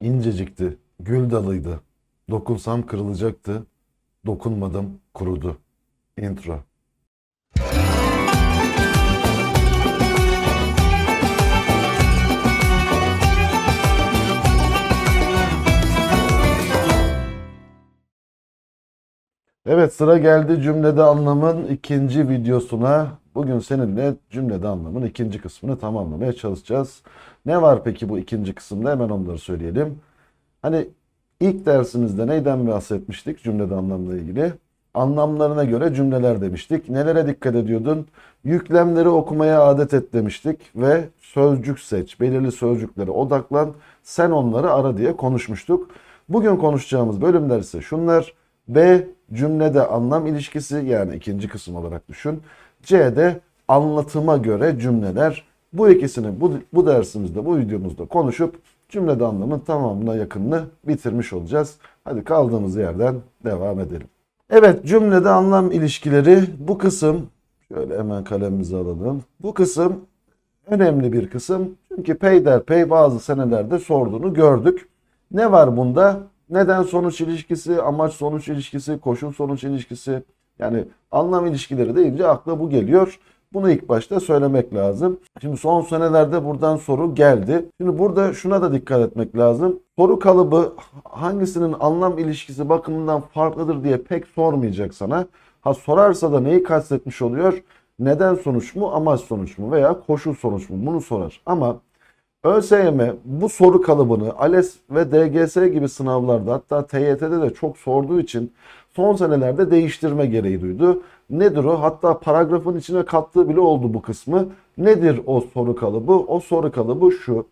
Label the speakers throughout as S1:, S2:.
S1: İncecikti, gül dalıydı. Dokunsam kırılacaktı. Dokunmadım, kurudu. Intro. Evet sıra geldi cümlede anlamın ikinci videosuna. Bugün seninle cümlede anlamın ikinci kısmını tamamlamaya çalışacağız. Ne var peki bu ikinci kısımda hemen onları söyleyelim. Hani ilk dersimizde neyden bahsetmiştik cümlede anlamla ilgili? Anlamlarına göre cümleler demiştik. Nelere dikkat ediyordun? Yüklemleri okumaya adet et demiştik ve sözcük seç, belirli sözcüklere odaklan, sen onları ara diye konuşmuştuk. Bugün konuşacağımız bölümler ise şunlar. B cümlede anlam ilişkisi yani ikinci kısım olarak düşün. C'de anlatıma göre cümleler. Bu ikisini bu, bu dersimizde, bu videomuzda konuşup cümlede anlamın tamamına yakınını bitirmiş olacağız. Hadi kaldığımız yerden devam edelim. Evet cümlede anlam ilişkileri bu kısım şöyle hemen kalemimizi alalım. Bu kısım önemli bir kısım. Çünkü peyderpey bazı senelerde sorduğunu gördük. Ne var bunda? Neden sonuç ilişkisi, amaç sonuç ilişkisi, koşul sonuç ilişkisi. Yani anlam ilişkileri deyince akla bu geliyor. Bunu ilk başta söylemek lazım. Şimdi son senelerde buradan soru geldi. Şimdi burada şuna da dikkat etmek lazım. Soru kalıbı hangisinin anlam ilişkisi bakımından farklıdır diye pek sormayacak sana. Ha sorarsa da neyi kastetmiş oluyor? Neden sonuç mu, amaç sonuç mu veya koşul sonuç mu? Bunu sorar. Ama ÖSYM bu soru kalıbını ALES ve DGS gibi sınavlarda hatta TYT'de de çok sorduğu için son senelerde değiştirme gereği duydu. Nedir o? Hatta paragrafın içine kattığı bile oldu bu kısmı. Nedir o soru kalıbı? O soru kalıbı şu.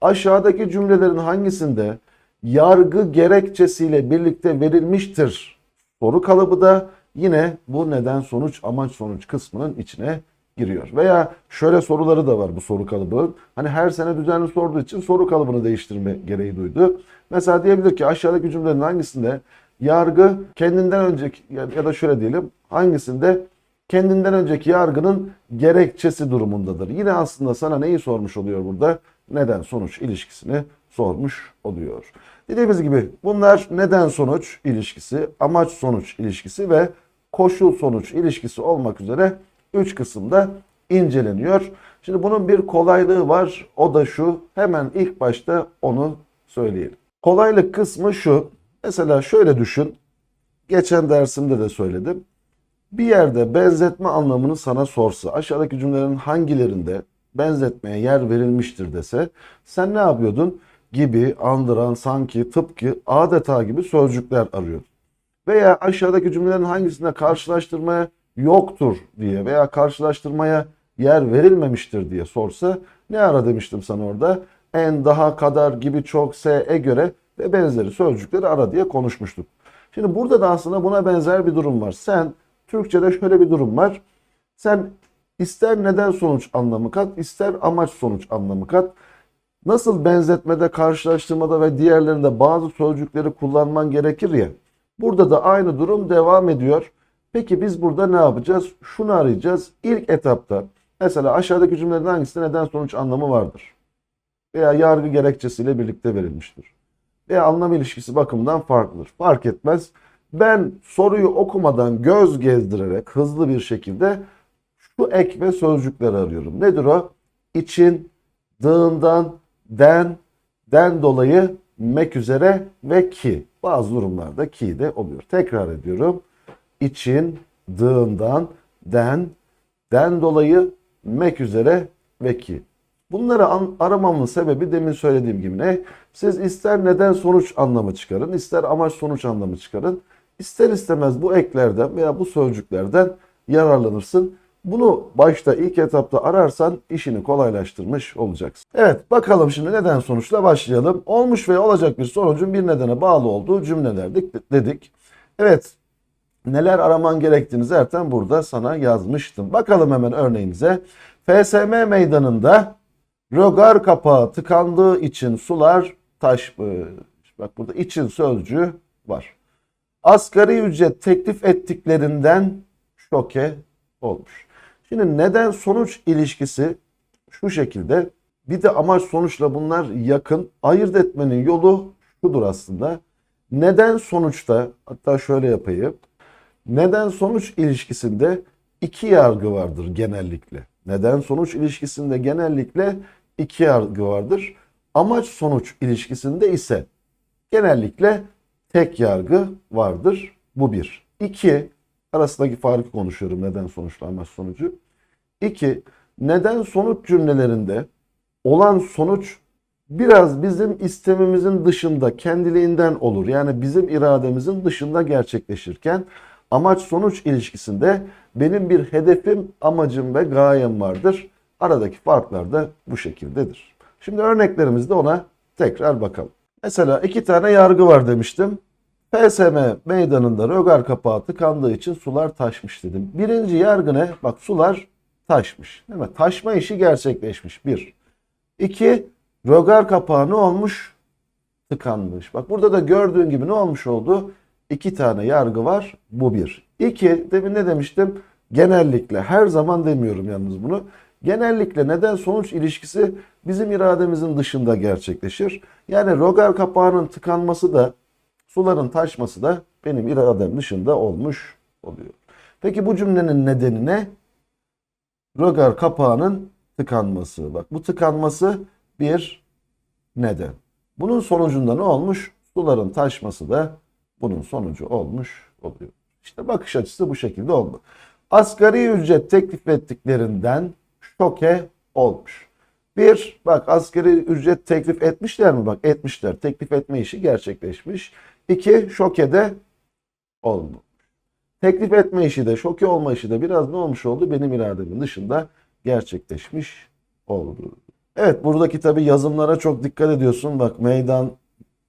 S1: Aşağıdaki cümlelerin hangisinde yargı gerekçesiyle birlikte verilmiştir? Soru kalıbı da yine bu neden sonuç amaç sonuç kısmının içine giriyor. Veya şöyle soruları da var bu soru kalıbının. Hani her sene düzenli sorduğu için soru kalıbını değiştirme gereği duydu. Mesela diyebilir ki aşağıdaki cümlelerin hangisinde yargı kendinden önceki ya da şöyle diyelim hangisinde kendinden önceki yargının gerekçesi durumundadır. Yine aslında sana neyi sormuş oluyor burada? Neden sonuç ilişkisini sormuş oluyor. Dediğimiz gibi bunlar neden sonuç ilişkisi, amaç sonuç ilişkisi ve koşul sonuç ilişkisi olmak üzere 3 kısımda inceleniyor. Şimdi bunun bir kolaylığı var. O da şu. Hemen ilk başta onu söyleyelim. Kolaylık kısmı şu. Mesela şöyle düşün. Geçen dersimde de söyledim. Bir yerde benzetme anlamını sana sorsa, aşağıdaki cümlelerin hangilerinde benzetmeye yer verilmiştir dese, sen ne yapıyordun? Gibi, andıran, sanki, tıpkı, adeta gibi sözcükler arıyordun. Veya aşağıdaki cümlelerin hangisinde karşılaştırmaya yoktur diye veya karşılaştırmaya yer verilmemiştir diye sorsa ne ara demiştim sana orada? En, daha, kadar gibi çok, se, göre ve benzeri sözcükleri ara diye konuşmuştuk. Şimdi burada da aslında buna benzer bir durum var. Sen Türkçe'de şöyle bir durum var. Sen ister neden sonuç anlamı kat, ister amaç sonuç anlamı kat. Nasıl benzetmede, karşılaştırmada ve diğerlerinde bazı sözcükleri kullanman gerekir ya. Burada da aynı durum devam ediyor. Peki biz burada ne yapacağız? Şunu arayacağız. İlk etapta mesela aşağıdaki cümlelerin hangisinde neden sonuç anlamı vardır? Veya yargı gerekçesiyle birlikte verilmiştir. Veya anlam ilişkisi bakımından farklıdır. Fark etmez. Ben soruyu okumadan göz gezdirerek hızlı bir şekilde şu ek ve sözcükleri arıyorum. Nedir o? İçin, dığından, den, den dolayı, mek üzere ve ki. Bazı durumlarda ki de oluyor. Tekrar ediyorum için, dığından, den, den dolayı, mek üzere ve ki. Bunları an, aramamın sebebi demin söylediğim gibi ne? Siz ister neden sonuç anlamı çıkarın, ister amaç sonuç anlamı çıkarın. İster istemez bu eklerden veya bu sözcüklerden yararlanırsın. Bunu başta ilk etapta ararsan işini kolaylaştırmış olacaksın. Evet bakalım şimdi neden sonuçla başlayalım. Olmuş ve olacak bir sonucun bir nedene bağlı olduğu cümleler dedik. Evet neler araman gerektiğini zaten burada sana yazmıştım. Bakalım hemen örneğimize. FSM meydanında rögar kapağı tıkandığı için sular taşmış. Bak burada için sözcüğü var. Asgari ücret teklif ettiklerinden şoke olmuş. Şimdi neden sonuç ilişkisi şu şekilde. Bir de amaç sonuçla bunlar yakın. Ayırt etmenin yolu şudur aslında. Neden sonuçta hatta şöyle yapayım. Neden sonuç ilişkisinde iki yargı vardır genellikle. Neden sonuç ilişkisinde genellikle iki yargı vardır. Amaç sonuç ilişkisinde ise genellikle tek yargı vardır. Bu bir. İki, arasındaki farkı konuşuyorum neden sonuçla amaç sonucu. İki, neden sonuç cümlelerinde olan sonuç biraz bizim istemimizin dışında, kendiliğinden olur. Yani bizim irademizin dışında gerçekleşirken amaç sonuç ilişkisinde benim bir hedefim, amacım ve gayem vardır. Aradaki farklar da bu şekildedir. Şimdi örneklerimizde ona tekrar bakalım. Mesela iki tane yargı var demiştim. PSM meydanında rögar kapağı tıkandığı için sular taşmış dedim. Birinci yargı ne? Bak sular taşmış. Değil mi? Taşma işi gerçekleşmiş. Bir. İki, rögar kapağı ne olmuş? Tıkanmış. Bak burada da gördüğün gibi ne olmuş oldu? İki tane yargı var. Bu bir. İki, demin ne demiştim? Genellikle, her zaman demiyorum yalnız bunu. Genellikle neden sonuç ilişkisi bizim irademizin dışında gerçekleşir. Yani rögar kapağının tıkanması da suların taşması da benim iradem dışında olmuş oluyor. Peki bu cümlenin nedeni ne? Rögar kapağının tıkanması. Bak bu tıkanması bir neden. Bunun sonucunda ne olmuş? Suların taşması da bunun sonucu olmuş oluyor. İşte bakış açısı bu şekilde oldu. Asgari ücret teklif ettiklerinden şoke olmuş. Bir, bak asgari ücret teklif etmişler mi? Bak etmişler. Teklif etme işi gerçekleşmiş. İki, şokede olmuş. Teklif etme işi de, şoke olma işi de biraz ne olmuş oldu? Benim irademin dışında gerçekleşmiş oldu. Evet buradaki tabi yazımlara çok dikkat ediyorsun. Bak meydan,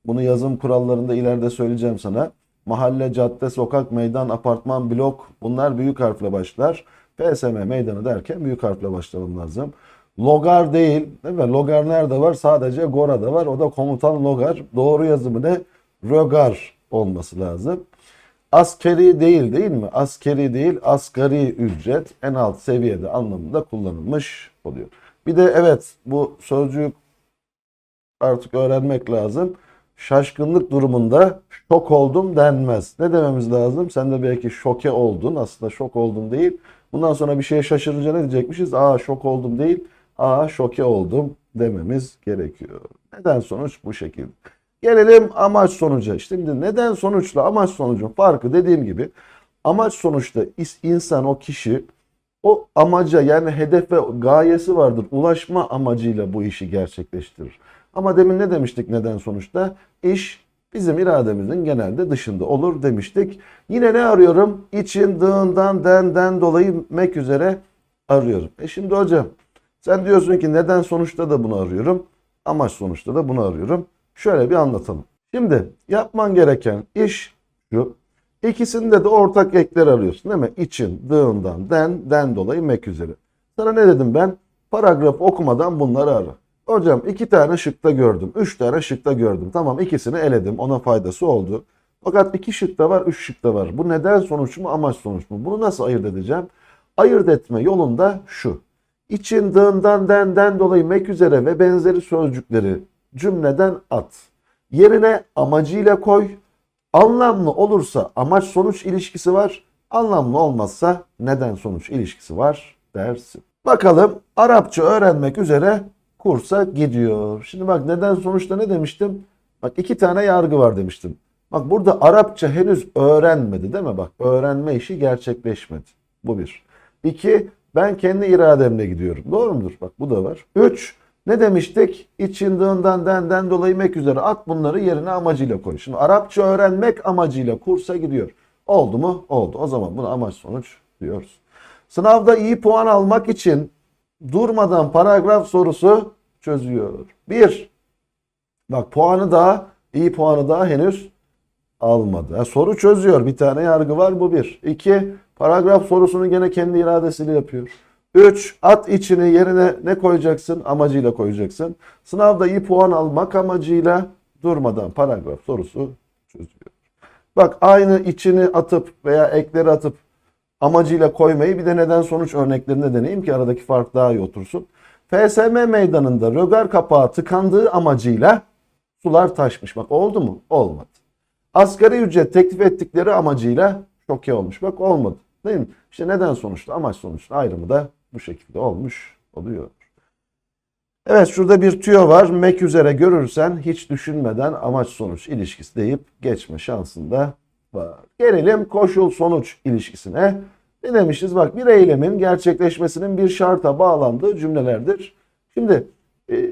S1: bunu yazım kurallarında ileride söyleyeceğim sana. Mahalle, cadde, sokak, meydan, apartman, blok bunlar büyük harfle başlar. PSM meydanı derken büyük harfle başlamam lazım. Logar değil, değil mi? Logar nerede var? Sadece Gora'da var. O da komutan Logar. Doğru yazımı ne? Rögar olması lazım. Askeri değil değil mi? Askeri değil, asgari ücret en alt seviyede anlamında kullanılmış oluyor. Bir de evet bu sözcük artık öğrenmek lazım. Şaşkınlık durumunda şok oldum denmez. Ne dememiz lazım? Sen de belki şoke oldun. Aslında şok oldum değil. Bundan sonra bir şeye şaşırınca ne diyecekmişiz? Aa şok oldum değil. Aa şoke oldum dememiz gerekiyor. Neden sonuç bu şekilde. Gelelim amaç sonuca. Şimdi neden sonuçla amaç sonucun farkı dediğim gibi amaç sonuçta insan o kişi o amaca yani hedefe gayesi vardır. Ulaşma amacıyla bu işi gerçekleştirir. Ama demin ne demiştik neden sonuçta? İş bizim irademizin genelde dışında olur demiştik. Yine ne arıyorum? İçin, dığından, denden dolayı mek üzere arıyorum. E şimdi hocam sen diyorsun ki neden sonuçta da bunu arıyorum. Amaç sonuçta da bunu arıyorum. Şöyle bir anlatalım. Şimdi yapman gereken iş şu. İkisinde de ortak ekler arıyorsun değil mi? İçin, dığından, den, den dolayı mek üzere. Sana ne dedim ben? Paragraf okumadan bunları ara. Hocam iki tane şıkta gördüm. Üç tane şıkta gördüm. Tamam ikisini eledim. Ona faydası oldu. Fakat iki şıkta var, üç şıkta var. Bu neden sonuç mu, amaç sonuç mu? Bunu nasıl ayırt edeceğim? Ayırt etme yolunda şu. İçin, dığından, denden dolayı mek üzere ve benzeri sözcükleri cümleden at. Yerine amacıyla koy. Anlamlı olursa amaç sonuç ilişkisi var. Anlamlı olmazsa neden sonuç ilişkisi var dersin. Bakalım Arapça öğrenmek üzere kursa gidiyor. Şimdi bak neden sonuçta ne demiştim? Bak iki tane yargı var demiştim. Bak burada Arapça henüz öğrenmedi değil mi? Bak öğrenme işi gerçekleşmedi. Bu bir. İki, ben kendi irademle gidiyorum. Doğru mudur? Bak bu da var. Üç, ne demiştik? İçindığından denden dolayı mek üzere at bunları yerine amacıyla koy. Şimdi Arapça öğrenmek amacıyla kursa gidiyor. Oldu mu? Oldu. O zaman buna amaç sonuç diyoruz. Sınavda iyi puan almak için durmadan paragraf sorusu çözüyor. Bir, bak puanı daha, iyi puanı daha henüz almadı. Ha, soru çözüyor. Bir tane yargı var bu bir. İki, paragraf sorusunu gene kendi iradesiyle yapıyor. Üç, at içini yerine ne koyacaksın? Amacıyla koyacaksın. Sınavda iyi puan almak amacıyla durmadan paragraf sorusu çözüyor. Bak aynı içini atıp veya ekleri atıp amacıyla koymayı bir de neden sonuç örneklerinde deneyeyim ki aradaki fark daha iyi otursun. FSM meydanında rögar kapağı tıkandığı amacıyla sular taşmış. Bak oldu mu? Olmadı. Asgari ücret teklif ettikleri amacıyla şoke olmuş. Bak olmadı. Değil mi? İşte neden sonuçta amaç sonuçta ayrımı da bu şekilde olmuş oluyor. Evet şurada bir tüyo var. Mek üzere görürsen hiç düşünmeden amaç sonuç ilişkisi deyip geçme şansında var. Gelelim koşul sonuç ilişkisine. Ne demişiz? Bak bir eylemin gerçekleşmesinin bir şarta bağlandığı cümlelerdir. Şimdi e,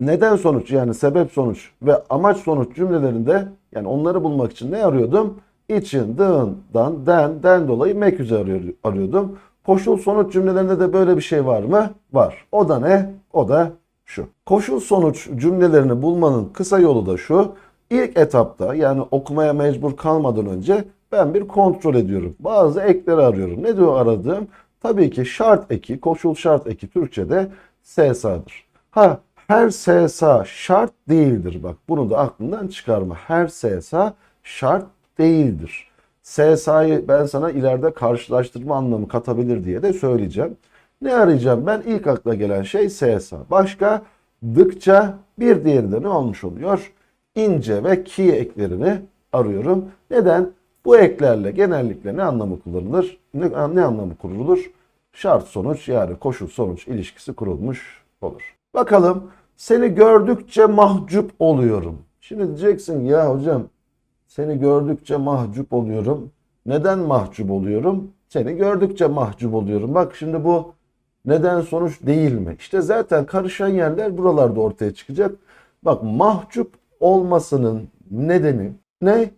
S1: neden sonuç yani sebep sonuç ve amaç sonuç cümlelerinde yani onları bulmak için ne arıyordum? İçin, dığından, den, den dolayı mek üzere arıyor- arıyordum. Koşul sonuç cümlelerinde de böyle bir şey var mı? Var. O da ne? O da şu. Koşul sonuç cümlelerini bulmanın kısa yolu da şu. İlk etapta yani okumaya mecbur kalmadan önce ben bir kontrol ediyorum. Bazı ekleri arıyorum. Ne diyor aradığım? Tabii ki şart eki, koşul şart eki Türkçe'de SSA'dır. Ha her SSA şart değildir. Bak bunu da aklından çıkarma. Her SSA şart değildir. SSA'yı ben sana ileride karşılaştırma anlamı katabilir diye de söyleyeceğim. Ne arayacağım? Ben ilk akla gelen şey SSA. Başka dıkça bir diğeri de ne olmuş oluyor? İnce ve ki eklerini arıyorum. Neden? Bu eklerle genellikle ne anlamı kullanılır? Ne, ne anlamı kurulur? Şart sonuç yani koşul sonuç ilişkisi kurulmuş olur. Bakalım seni gördükçe mahcup oluyorum. Şimdi diyeceksin ya hocam seni gördükçe mahcup oluyorum. Neden mahcup oluyorum? Seni gördükçe mahcup oluyorum. Bak şimdi bu neden sonuç değil mi? İşte zaten karışan yerler buralarda ortaya çıkacak. Bak mahcup olmasının nedeni ne?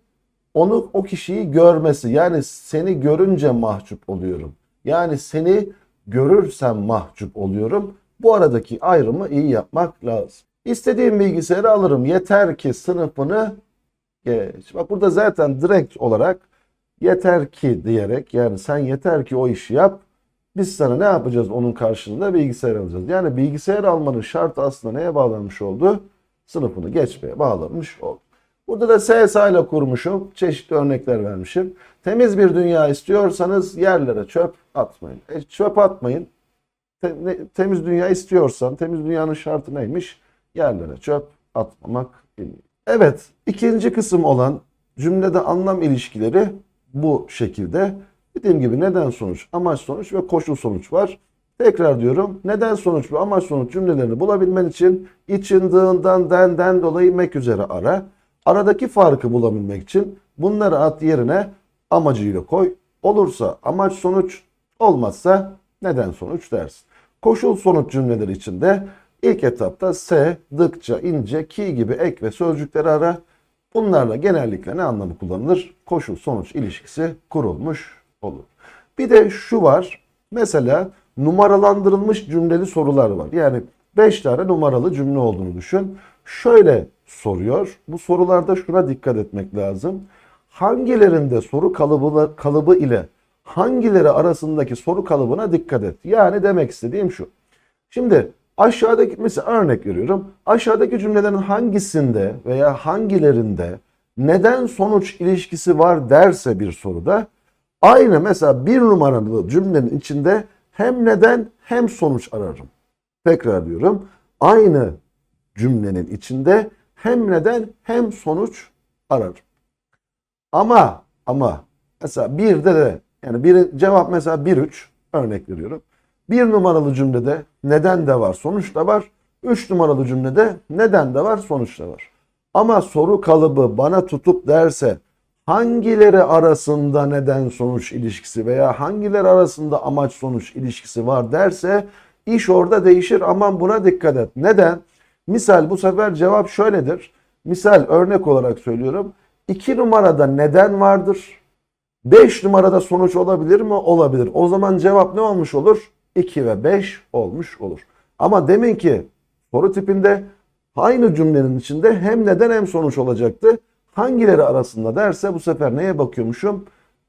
S1: Onu o kişiyi görmesi. Yani seni görünce mahcup oluyorum. Yani seni görürsem mahcup oluyorum. Bu aradaki ayrımı iyi yapmak lazım. İstediğim bilgisayarı alırım. Yeter ki sınıfını geç. Bak burada zaten direkt olarak yeter ki diyerek yani sen yeter ki o işi yap. Biz sana ne yapacağız onun karşılığında bilgisayar alacağız. Yani bilgisayar almanın şartı aslında neye bağlanmış oldu? Sınıfını geçmeye bağlanmış oldu. Burada da SSA ile kurmuşum. Çeşitli örnekler vermişim. Temiz bir dünya istiyorsanız yerlere çöp atmayın. E, çöp atmayın. Temiz dünya istiyorsan, temiz dünyanın şartı neymiş? Yerlere çöp atmamak. Evet, ikinci kısım olan cümlede anlam ilişkileri bu şekilde. Dediğim gibi neden sonuç, amaç sonuç ve koşul sonuç var. Tekrar diyorum neden sonuç ve amaç sonuç cümlelerini bulabilmen için için, dığından, denden dolayı mek üzere ara. Aradaki farkı bulabilmek için bunları at yerine amacıyla koy. Olursa amaç sonuç, olmazsa neden sonuç dersin. Koşul sonuç cümleleri içinde ilk etapta se, dıkça, ince, ki gibi ek ve sözcükleri ara. Bunlarla genellikle ne anlamı kullanılır? Koşul sonuç ilişkisi kurulmuş olur. Bir de şu var. Mesela numaralandırılmış cümleli sorular var. Yani 5 tane numaralı cümle olduğunu düşün. Şöyle soruyor. Bu sorularda şuna dikkat etmek lazım. Hangilerinde soru kalıbı, kalıbı ile hangileri arasındaki soru kalıbına dikkat et. Yani demek istediğim şu. Şimdi aşağıdaki mesela örnek veriyorum. Aşağıdaki cümlelerin hangisinde veya hangilerinde neden sonuç ilişkisi var derse bir soruda aynı mesela bir numaralı cümlenin içinde hem neden hem sonuç ararım. Tekrar diyorum. Aynı cümlenin içinde hem neden hem sonuç ararım. Ama ama mesela bir de de yani bir cevap mesela 1 3 örnek veriyorum. Bir numaralı cümlede neden de var, sonuç da var. Üç numaralı cümlede neden de var, sonuç da var. Ama soru kalıbı bana tutup derse hangileri arasında neden sonuç ilişkisi veya hangileri arasında amaç sonuç ilişkisi var derse iş orada değişir. Aman buna dikkat et. Neden? Misal bu sefer cevap şöyledir. Misal örnek olarak söylüyorum. 2 numarada neden vardır? 5 numarada sonuç olabilir mi? Olabilir. O zaman cevap ne olmuş olur? 2 ve 5 olmuş olur. Ama demin ki soru tipinde aynı cümlenin içinde hem neden hem sonuç olacaktı. Hangileri arasında derse bu sefer neye bakıyormuşum?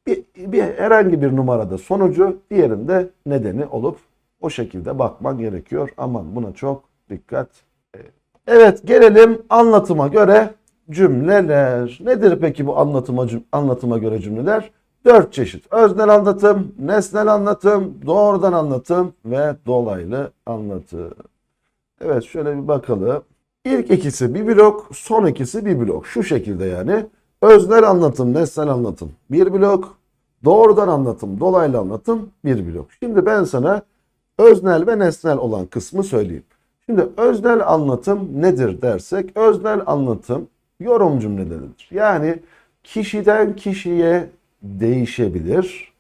S1: Bir, bir herhangi bir numarada sonucu, diğerinde nedeni olup o şekilde bakman gerekiyor. Aman buna çok dikkat et. Evet gelelim anlatıma göre cümleler. Nedir peki bu anlatıma anlatıma göre cümleler? Dört çeşit. Öznel anlatım, nesnel anlatım, doğrudan anlatım ve dolaylı anlatım. Evet şöyle bir bakalım. İlk ikisi bir blok, son ikisi bir blok. Şu şekilde yani. Öznel anlatım, nesnel anlatım bir blok. Doğrudan anlatım, dolaylı anlatım bir blok. Şimdi ben sana öznel ve nesnel olan kısmı söyleyeyim. Şimdi öznel anlatım nedir dersek, öznel anlatım yorum cümleleridir. Yani kişiden kişiye değişebilir,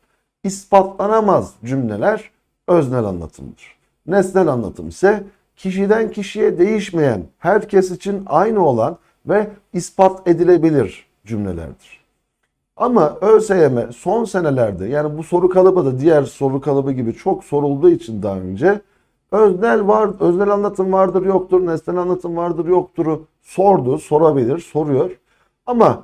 S1: ispatlanamaz cümleler öznel anlatımdır. Nesnel anlatım ise kişiden kişiye değişmeyen, herkes için aynı olan ve ispat edilebilir cümlelerdir. Ama ÖSYM son senelerde yani bu soru kalıbı da diğer soru kalıbı gibi çok sorulduğu için daha önce öznel var, öznel anlatım vardır yoktur, nesnel anlatım vardır yoktur sordu, sorabilir, soruyor. Ama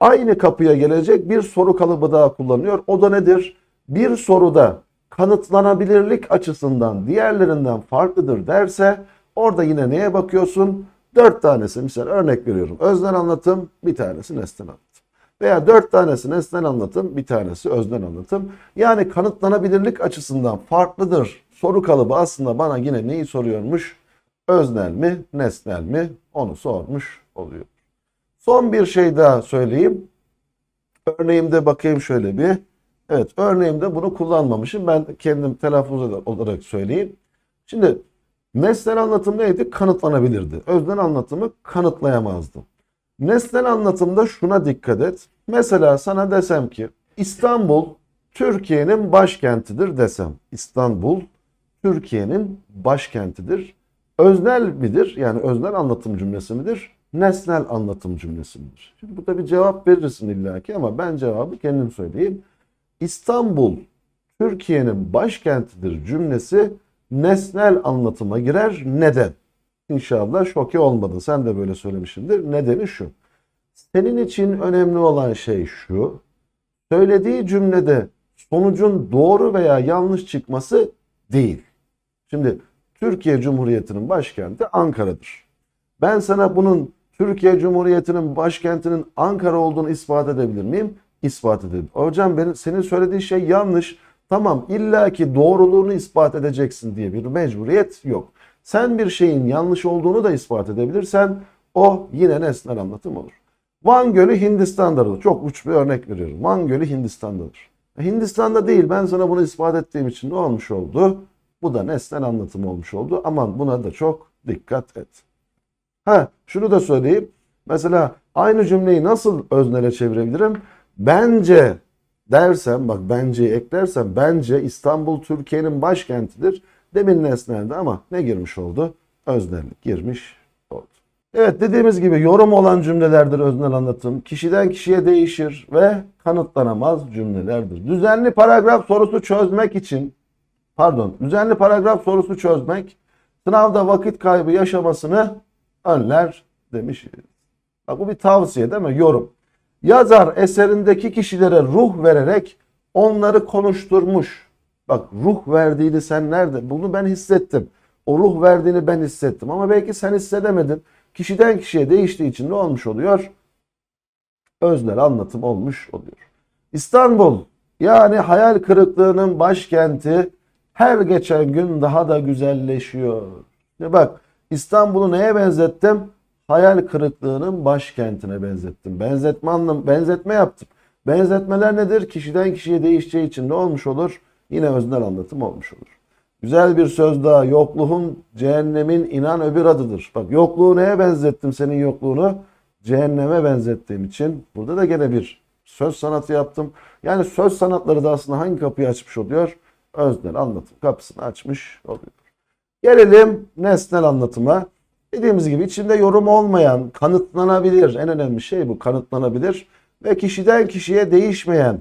S1: aynı kapıya gelecek bir soru kalıbı daha kullanıyor. O da nedir? Bir soruda kanıtlanabilirlik açısından diğerlerinden farklıdır derse orada yine neye bakıyorsun? Dört tanesi misal örnek veriyorum. Öznel anlatım bir tanesi nesnel anlatım. Veya dört tanesi nesnel anlatım bir tanesi öznel anlatım. Yani kanıtlanabilirlik açısından farklıdır. Soru kalıbı aslında bana yine neyi soruyormuş? Öznel mi, nesnel mi? Onu sormuş oluyor. Son bir şey daha söyleyeyim. Örneğimde bakayım şöyle bir. Evet örneğimde bunu kullanmamışım. Ben kendim telaffuz olarak söyleyeyim. Şimdi nesnel anlatım neydi? Kanıtlanabilirdi. Öznel anlatımı kanıtlayamazdı. Nesnel anlatımda şuna dikkat et. Mesela sana desem ki İstanbul Türkiye'nin başkentidir desem. İstanbul Türkiye'nin başkentidir. Öznel midir? Yani öznel anlatım cümlesi midir? Nesnel anlatım cümlesi midir? Şimdi burada bir cevap verirsin illaki ama ben cevabı kendim söyleyeyim. İstanbul Türkiye'nin başkentidir cümlesi nesnel anlatıma girer. Neden? İnşallah şoke olmadın. Sen de böyle söylemişsindir. Nedeni şu. Senin için önemli olan şey şu. Söylediği cümlede sonucun doğru veya yanlış çıkması değil. Şimdi Türkiye Cumhuriyeti'nin başkenti Ankara'dır. Ben sana bunun Türkiye Cumhuriyeti'nin başkentinin Ankara olduğunu ispat edebilir miyim? İspat edebilirim. Hocam benim, senin söylediğin şey yanlış. Tamam illaki doğruluğunu ispat edeceksin diye bir mecburiyet yok. Sen bir şeyin yanlış olduğunu da ispat edebilirsen o yine nesnel anlatım olur. Van Gölü Hindistan'dadır. Çok uç bir örnek veriyorum. Van Gölü Hindistan'dadır. Hindistan'da değil ben sana bunu ispat ettiğim için ne olmuş oldu? Bu da nesnel anlatım olmuş oldu. Aman buna da çok dikkat et. Ha şunu da söyleyeyim. Mesela aynı cümleyi nasıl öznele çevirebilirim? Bence dersem bak benceyi eklersem bence İstanbul Türkiye'nin başkentidir. Demin nesneldi ama ne girmiş oldu? Öznellik girmiş oldu. Evet dediğimiz gibi yorum olan cümlelerdir öznel anlatım. Kişiden kişiye değişir ve kanıtlanamaz cümlelerdir. Düzenli paragraf sorusu çözmek için pardon düzenli paragraf sorusu çözmek sınavda vakit kaybı yaşamasını önler demişiz. Bak bu bir tavsiye değil mi? Yorum. Yazar eserindeki kişilere ruh vererek onları konuşturmuş. Bak ruh verdiğini sen nerede? Bunu ben hissettim. O ruh verdiğini ben hissettim. Ama belki sen hissedemedin. Kişiden kişiye değiştiği için ne olmuş oluyor? Öznel anlatım olmuş oluyor. İstanbul yani hayal kırıklığının başkenti her geçen gün daha da güzelleşiyor. Şimdi bak İstanbul'u neye benzettim? Hayal kırıklığının başkentine benzettim. Benzetme anlam benzetme yaptım. Benzetmeler nedir? Kişiden kişiye değişeceği için ne olmuş olur? Yine öznel anlatım olmuş olur. Güzel bir söz daha. Yokluğun cehennemin inan öbür adıdır. Bak yokluğu neye benzettim senin yokluğunu? Cehenneme benzettiğim için. Burada da gene bir söz sanatı yaptım. Yani söz sanatları da aslında hangi kapıyı açmış oluyor? Öznel anlatım kapısını açmış oluyor. Gelelim nesnel anlatıma. Dediğimiz gibi içinde yorum olmayan, kanıtlanabilir, en önemli şey bu kanıtlanabilir ve kişiden kişiye değişmeyen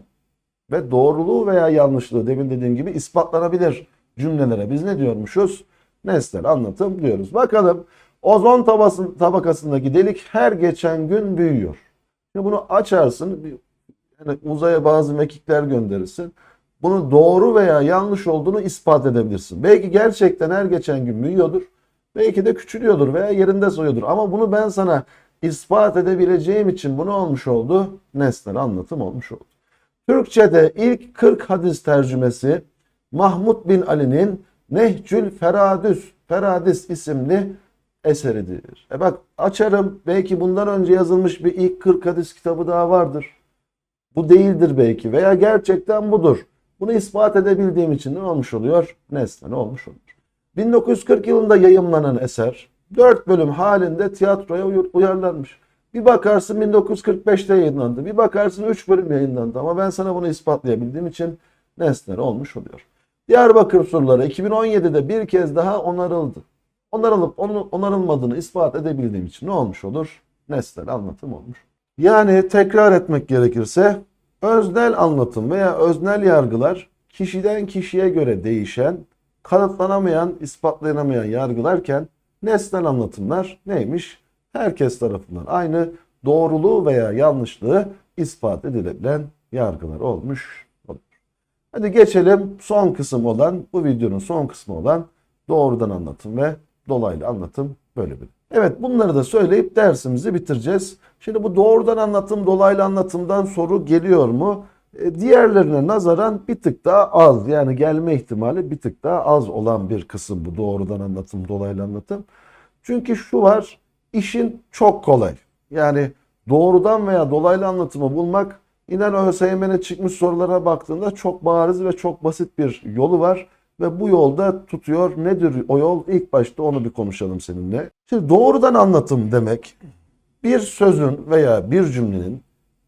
S1: ve doğruluğu veya yanlışlığı demin dediğim gibi ispatlanabilir cümlelere biz ne diyormuşuz? Nesnel anlatım diyoruz. Bakalım ozon tabası, tabakasındaki delik her geçen gün büyüyor. Şimdi bunu açarsın, yani uzaya bazı mekikler gönderirsin. Bunu doğru veya yanlış olduğunu ispat edebilirsin. Belki gerçekten her geçen gün büyüyordur. Belki de küçülüyordur veya yerinde soyuyordur. Ama bunu ben sana ispat edebileceğim için bu ne olmuş oldu? Nesnel anlatım olmuş oldu. Türkçe'de ilk 40 hadis tercümesi Mahmud bin Ali'nin Nehcül Feradüs, Feradis isimli eseridir. E bak açarım belki bundan önce yazılmış bir ilk 40 hadis kitabı daha vardır. Bu değildir belki veya gerçekten budur. Bunu ispat edebildiğim için ne olmuş oluyor? Nesne ne olmuş olur? 1940 yılında yayımlanan eser 4 bölüm halinde tiyatroya uy- uyarlanmış. Bir bakarsın 1945'te yayınlandı. Bir bakarsın 3 bölüm yayınlandı. Ama ben sana bunu ispatlayabildiğim için nesne olmuş oluyor. Diyarbakır surları 2017'de bir kez daha onarıldı. Onarılıp onarılmadığını ispat edebildiğim için ne olmuş olur? Nesnel anlatım olmuş. Yani tekrar etmek gerekirse öznel anlatım veya öznel yargılar kişiden kişiye göre değişen, kanıtlanamayan, ispatlanamayan yargılarken nesnel anlatımlar neymiş? Herkes tarafından aynı doğruluğu veya yanlışlığı ispat edilebilen yargılar olmuş olur. Hadi geçelim son kısım olan, bu videonun son kısmı olan doğrudan anlatım ve dolaylı anlatım bölümü. Evet bunları da söyleyip dersimizi bitireceğiz. Şimdi bu doğrudan anlatım, dolaylı anlatımdan soru geliyor mu? E, diğerlerine nazaran bir tık daha az yani gelme ihtimali bir tık daha az olan bir kısım bu doğrudan anlatım, dolaylı anlatım. Çünkü şu var, işin çok kolay. Yani doğrudan veya dolaylı anlatımı bulmak İnan ÖSYM'ne çıkmış sorulara baktığında çok bariz ve çok basit bir yolu var. Ve bu yolda tutuyor. Nedir o yol? İlk başta onu bir konuşalım seninle. Şimdi doğrudan anlatım demek bir sözün veya bir cümlenin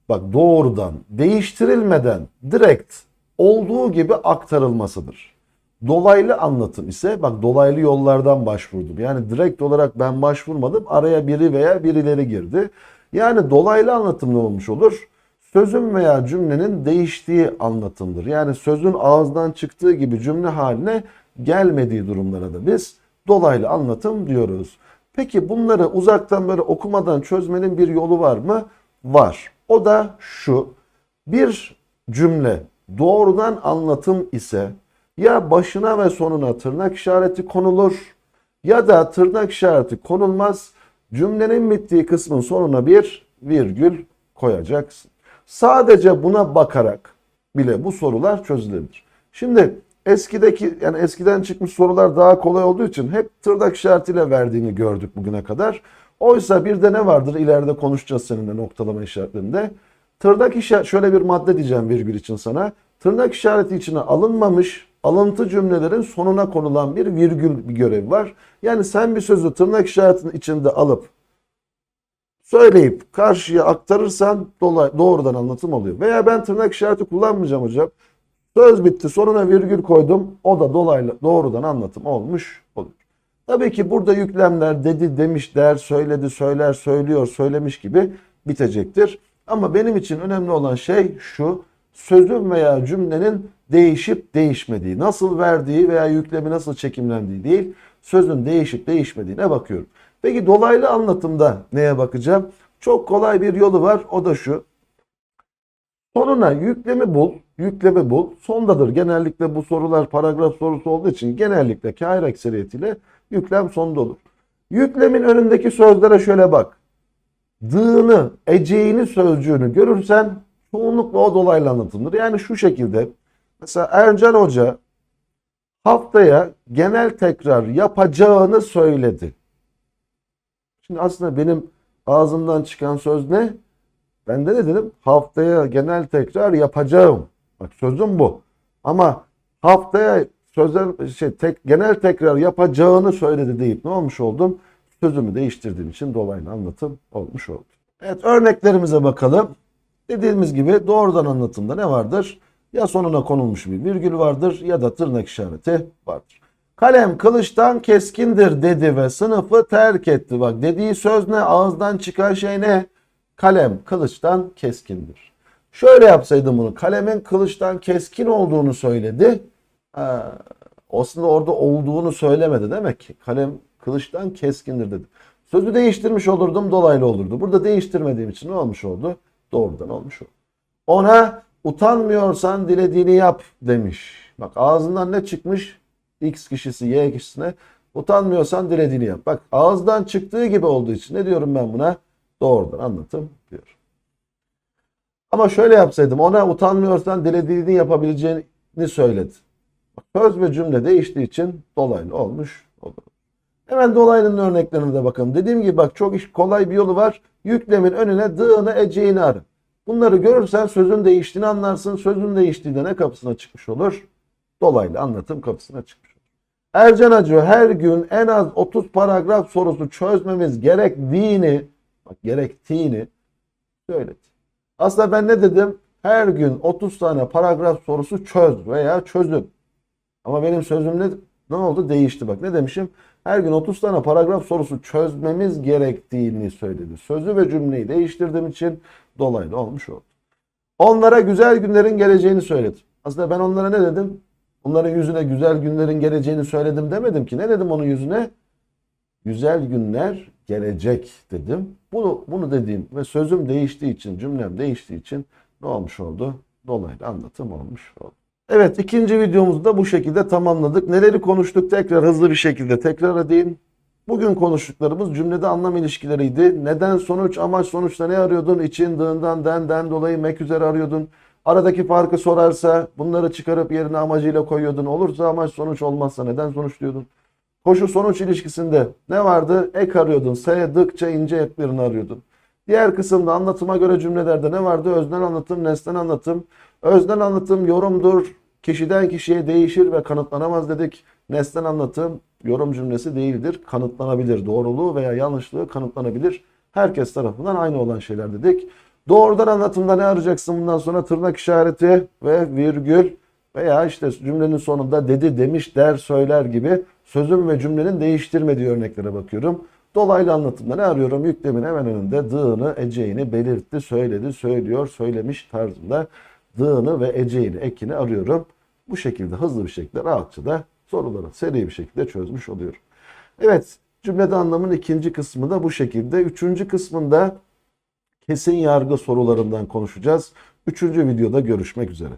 S1: bak doğrudan değiştirilmeden direkt olduğu gibi aktarılmasıdır. Dolaylı anlatım ise bak dolaylı yollardan başvurdum. Yani direkt olarak ben başvurmadım. Araya biri veya birileri girdi. Yani dolaylı anlatım ne olmuş olur? Sözün veya cümlenin değiştiği anlatımdır. Yani sözün ağızdan çıktığı gibi cümle haline gelmediği durumlara da biz dolaylı anlatım diyoruz. Peki bunları uzaktan böyle okumadan çözmenin bir yolu var mı? Var. O da şu. Bir cümle doğrudan anlatım ise ya başına ve sonuna tırnak işareti konulur ya da tırnak işareti konulmaz. Cümlenin bittiği kısmın sonuna bir virgül koyacaksın. Sadece buna bakarak bile bu sorular çözülebilir. Şimdi eskideki yani eskiden çıkmış sorular daha kolay olduğu için hep tırnak işaretiyle verdiğini gördük bugüne kadar. Oysa bir de ne vardır ileride konuşacağız seninle noktalama işaretlerinde. Tırnak işareti şöyle bir madde diyeceğim virgül için sana. Tırnak işareti içine alınmamış alıntı cümlelerin sonuna konulan bir virgül bir görevi var. Yani sen bir sözü tırnak işaretinin içinde alıp söyleyip karşıya aktarırsan dolay, doğrudan anlatım oluyor. Veya ben tırnak işareti kullanmayacağım hocam. Söz bitti sonuna virgül koydum. O da dolaylı doğrudan anlatım olmuş olur. Tabii ki burada yüklemler dedi, demiş, der, söyledi, söyler, söylüyor, söylemiş gibi bitecektir. Ama benim için önemli olan şey şu. Sözün veya cümlenin değişip değişmediği, nasıl verdiği veya yüklemi nasıl çekimlendiği değil, sözün değişip değişmediğine bakıyorum. Peki dolaylı anlatımda neye bakacağım? Çok kolay bir yolu var. O da şu. Sonuna yüklemi bul. Yüklemi bul. Sondadır. Genellikle bu sorular paragraf sorusu olduğu için genellikle kair ekseriyetiyle yüklem sonda olur. Yüklemin önündeki sözlere şöyle bak. Dığını, eceğini sözcüğünü görürsen çoğunlukla o dolaylı anlatımdır. Yani şu şekilde mesela Ercan Hoca haftaya genel tekrar yapacağını söyledi. Şimdi aslında benim ağzımdan çıkan söz ne? Ben de ne dedim? Haftaya genel tekrar yapacağım. Bak sözüm bu. Ama haftaya sözel şey tek genel tekrar yapacağını söyledi deyip ne olmuş oldum? Sözümü değiştirdiğim için dolaylı anlatım olmuş oldu. Evet örneklerimize bakalım. Dediğimiz gibi doğrudan anlatımda ne vardır? Ya sonuna konulmuş bir virgül vardır ya da tırnak işareti vardır. Kalem kılıçtan keskindir dedi ve sınıfı terk etti. Bak dediği söz ne? Ağızdan çıkan şey ne? Kalem kılıçtan keskindir. Şöyle yapsaydım bunu. Kalemin kılıçtan keskin olduğunu söyledi. Ha, aslında orada olduğunu söylemedi demek ki. Kalem kılıçtan keskindir dedi. Sözü değiştirmiş olurdum dolaylı olurdu. Burada değiştirmediğim için ne olmuş oldu? Doğrudan olmuş oldu. Ona utanmıyorsan dilediğini yap demiş. Bak ağzından ne çıkmış? X kişisi Y kişisine utanmıyorsan dilediğini yap. Bak ağızdan çıktığı gibi olduğu için ne diyorum ben buna? Doğrudan anlatım diyor. Ama şöyle yapsaydım ona utanmıyorsan dilediğini yapabileceğini söyledi. Bak, Söz ve cümle değiştiği için dolaylı olmuş. Hemen dolaylının örneklerine de bakalım. Dediğim gibi bak çok iş, kolay bir yolu var. Yüklemin önüne dığını eceğini arı. Bunları görürsen sözün değiştiğini anlarsın. Sözün değiştiğinde ne kapısına çıkmış olur? Dolaylı anlatım kapısına çıkmış olur. Ercan Acı her gün en az 30 paragraf sorusu çözmemiz gerektiğini bak gerektiğini söyledi. Aslında ben ne dedim? Her gün 30 tane paragraf sorusu çöz veya çözün. Ama benim sözüm ne, ne oldu? Değişti bak. Ne demişim? Her gün 30 tane paragraf sorusu çözmemiz gerektiğini söyledi. Sözü ve cümleyi değiştirdiğim için dolaylı olmuş oldu. Onlara güzel günlerin geleceğini söyledim. Aslında ben onlara ne dedim? Onların yüzüne güzel günlerin geleceğini söyledim demedim ki. Ne dedim onun yüzüne? Güzel günler gelecek dedim. Bunu bunu dediğim ve sözüm değiştiği için, cümlem değiştiği için ne olmuş oldu? Dolaylı anlatım olmuş oldu. Evet ikinci videomuzu da bu şekilde tamamladık. Neleri konuştuk tekrar hızlı bir şekilde tekrar edeyim. Bugün konuştuklarımız cümlede anlam ilişkileriydi. Neden, sonuç, amaç, sonuçta ne arıyordun? İçin, dığından, denden dolayı mek üzere arıyordun. Aradaki farkı sorarsa bunları çıkarıp yerine amacıyla koyuyordun. Olursa amaç, sonuç olmazsa neden sonuç diyordun. Koşu sonuç ilişkisinde ne vardı? Ek arıyordun. Saydıkça ince eklerini arıyordun. Diğer kısımda anlatıma göre cümlelerde ne vardı? Öznel anlatım, nesnel anlatım. Öznel anlatım yorumdur. Kişiden kişiye değişir ve kanıtlanamaz dedik. Nesnel anlatım yorum cümlesi değildir. Kanıtlanabilir. Doğruluğu veya yanlışlığı kanıtlanabilir. Herkes tarafından aynı olan şeyler dedik. Doğrudan anlatımda ne arayacaksın bundan sonra? Tırnak işareti ve virgül veya işte cümlenin sonunda dedi, demiş, der, söyler gibi sözün ve cümlenin değiştirmediği örneklere bakıyorum. Dolaylı anlatımda ne arıyorum? Yüklemin hemen önünde dığını, eceğini belirtti, söyledi, söylüyor, söylemiş tarzında dığını ve eceğini, ekini arıyorum. Bu şekilde hızlı bir şekilde rahatça da soruları seri bir şekilde çözmüş oluyorum. Evet cümlede anlamın ikinci kısmı da bu şekilde. Üçüncü kısmında kesin yargı sorularından konuşacağız. Üçüncü videoda görüşmek üzere.